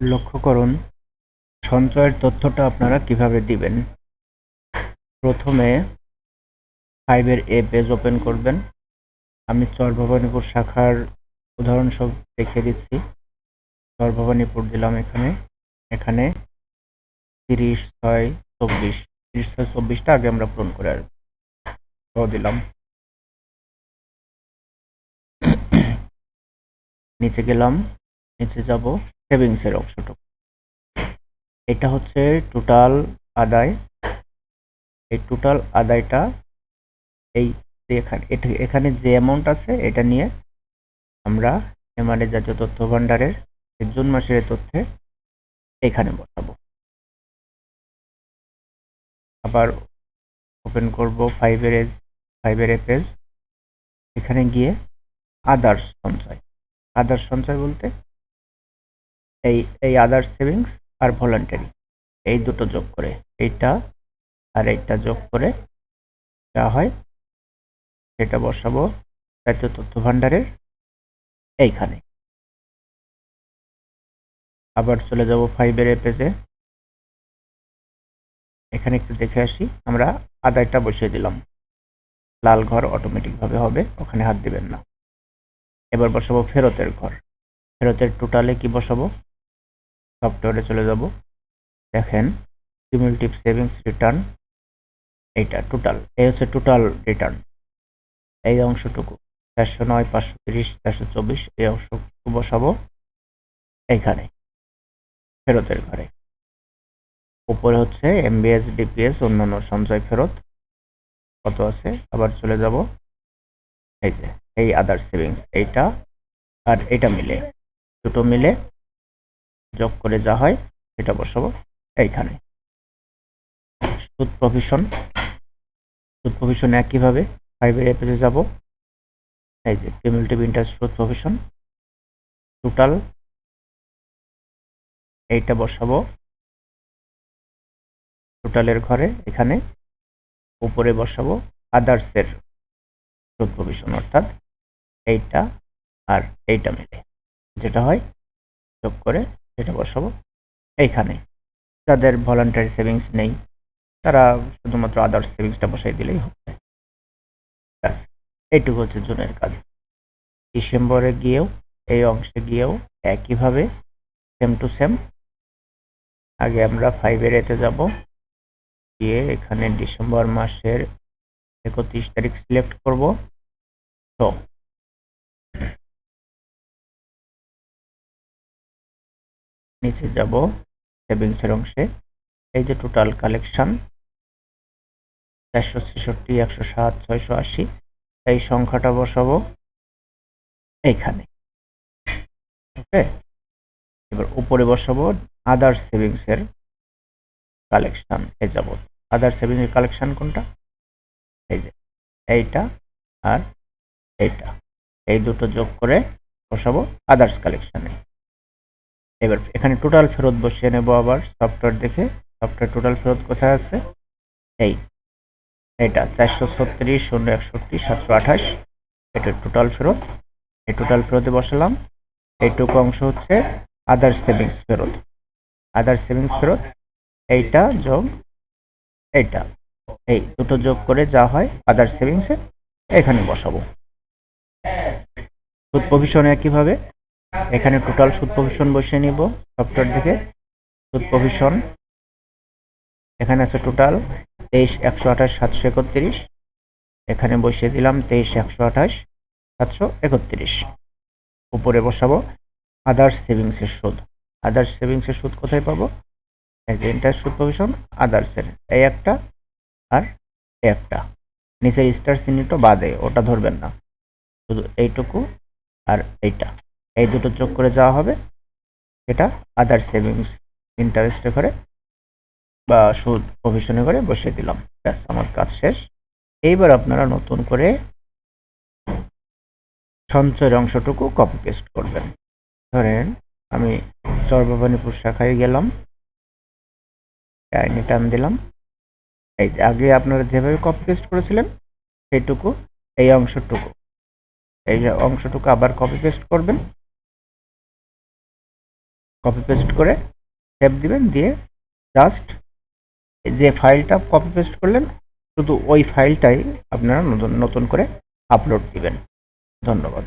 লক্ষ্য করুন, সঞ্চয়ের তথ্যটা আপনারা কীভাবে দিবেন? প্রথমে ফাইভের এ পেজ ওপেন করবেন। আমি চরভবানীপুর শাখার উদাহরণস্বরূপ দেখিয়ে দিচ্ছি। চরভবানীপুর দিলাম এখানে। এখানে তিরিশ ছয় চব্বিশ। তিরিশ ছয় চব্বিশটা আগে আমরা পূরণ করে তো দিলাম। নিচে গেলাম। নিচে যাব। সেভিংসের অংশটুকু। এটা হচ্ছে টোটাল আদায়। এই টোটাল আদায়টা এই এখানে এখানে যে অ্যামাউন্ট আছে, এটা নিয়ে আমরা এমআরএ জাতীয় তথ্য ভাণ্ডারের জুন মাসের তথ্যে এখানে বসাবো। আবার ওপেন করব ফাইভের ফাইভের পেজ এখানে গিয়ে আদার্স সঞ্চয়। আদার্স সঞ্চয় বলতে এই এই আদার্স সেভিংস আর ভলান্টারি এই দুটো যোগ করে, এইটা আর এইটা যোগ করে যা হয়, সেটা বসাবো জাতীয় তথ্য ভাণ্ডারের এইখানে। আবার চলে যাব ফাইভের পেজে এখানে একটু দেখে আসি, আমরা আদায়টা বসিয়ে দিলাম। লাল ঘর অটোমেটিকভাবে হবে, ওখানে হাত দিবেন না। এবার বসাবো ফেরতের ঘর। ফেরতের টোটালে কি বসাবো? সফটওয়্যারে চলে যাব। দেখেন কিউমুলেটিভ সেভিংস রিটার্ন এইটা টোটাল এই হচ্ছে টোটাল রিটার্ন এই অংশটুকু, চারশো নয়, পাঁচশো তিরিশ, চারশো চব্বিশ, এই অংশটুকু বসাবো এইখানে, ফেরতের ঘরে। উপরে হচ্ছে এমবিএস ডিপিএস অন্যান্য সঞ্চয় ফেরত, কত আছে? আবার চলে যাব, এই যে, এই আদার সেভিংস এইটা আর এটা মিলে, দুটো মিলে যোগ করে যা হয়, সেটা বসাবো এইখানে। সুদ প্রভিশন সুদ প্রভিশন একইভাবে ফাইভের এপেজে যাব। এই যে কিউমুলেটিভ ইন্টারেস্ট সুদ প্রভিশন টোটাল এইটা বসাবো। টোটালের ঘরে এখানে উপরে বসাবো আদার্সের সুদ প্রভিশন অর্থাৎ এইটা আর এইটা মিলে। যেটা হয় যোগ করে সেটা বসাবো। এইখানে। যাদের ভলান্টারি সেভিংস নেই, তারা শুধুমাত্র আদার্স সেভিংসটা বসাই দিলেই হবে। ব্যাস, এইটুকু হচ্ছে জুনের কাজ। ডিসেম্বরে গিয়েও, এই অংশে গিয়েও একইভাবে সেম টু সেম আগে আমরা ফাইভের এতে যাব। গিয়ে এখানে ডিসেম্বর মাসের একত্রিশ তারিখ সিলেক্ট করব। তো নিচে যাব সেভিংসের অংশে। এই যে টোটাল কালেকশান চারশো ছেষট্টি, একশো সাত, ছয়শো আশি, এই সংখ্যাটা বসাবো এইখানে। ওকে এবার উপরে বসাবো আদার সেভিংসের কালেকশান এ যাব। আদার সেভিংসের কালেকশান কোনটা? এই যে এইটা আর এইটা। এই দুটো যোগ করে বসাবো আদার্স কালেকশানে এবার এখানে টোটাল ফেরত বসিয়ে নেব আবার সফটওয়্যার দেখে। সফটওয়্যার টোটাল ফেরত কোথায় আছে? এই এটা চারশো ছত্রিশ শূন্য একষট্টি সাতশো আঠাশ। এটা টোটাল ফেরত। এই টোটাল ফেরতে বসালাম। এইটুকু অংশ হচ্ছে আদার সেভিংস ফেরত। আদার সেভিংস ফেরত। এইটা যোগ এইটা। এই দুটো যোগ করে যা হয় আদার সেভিংসে এখানে বসাবো। সুদ প্রভিশন একইভাবে। এখানে টোটাল সুদ প্রভিশন বসিয়ে নিব সফটওয়্যার থেকে। সুদ প্রভিশন এখানে আছে টোটাল তেইশ একশো আঠাশ সাতশো একত্রিশ। এখানে বসিয়ে দিলাম তেইশ একশো আঠাশ সাতশো একত্রিশ। উপরে বসাবো আদার্স সেভিংসের সুদ। আদার্স সেভিংসের সুদ কোথায় পাবো? এই ইন্টারেস্ট সুদ প্রভিশন আদার্সের এই একটা আর একটা। নিচের স্টার চিহ্নিত বাদে, ওটা ধরবেন না। শুধু এইটুকু আর এইটা। এই দুটো যোগ করে যাওয়া হবে। এটা আদার সেভিংস ইন্টারেস্টে করে বা সুদ প্রভিশনে করে বসিয়ে দিলাম। ব্যাস, আমার কাজ শেষ। এইবার আপনারা নতুন করে সঞ্চয়ের অংশটুকু কপি পেস্ট করবেন। ধরেন, আমি চরবাবানীপুর শাখায় গেলাম। আইনে টান দিলাম। এই আগে আপনারা যেভাবে কপি পেস্ট করেছিলেন, সেইটুকু, এই অংশটুকু। এই অংশটুকু আবার কপি পেস্ট করবেন। কপি পেস্ট করে সেভ দিবেন, দিয়ে জাস্ট যে ফাইলটা কপি পেস্ট করলেন, শুধু ওই ফাইলটাই আপনারা নতুন নতুন করে আপলোড দিবেন। ধন্যবাদ।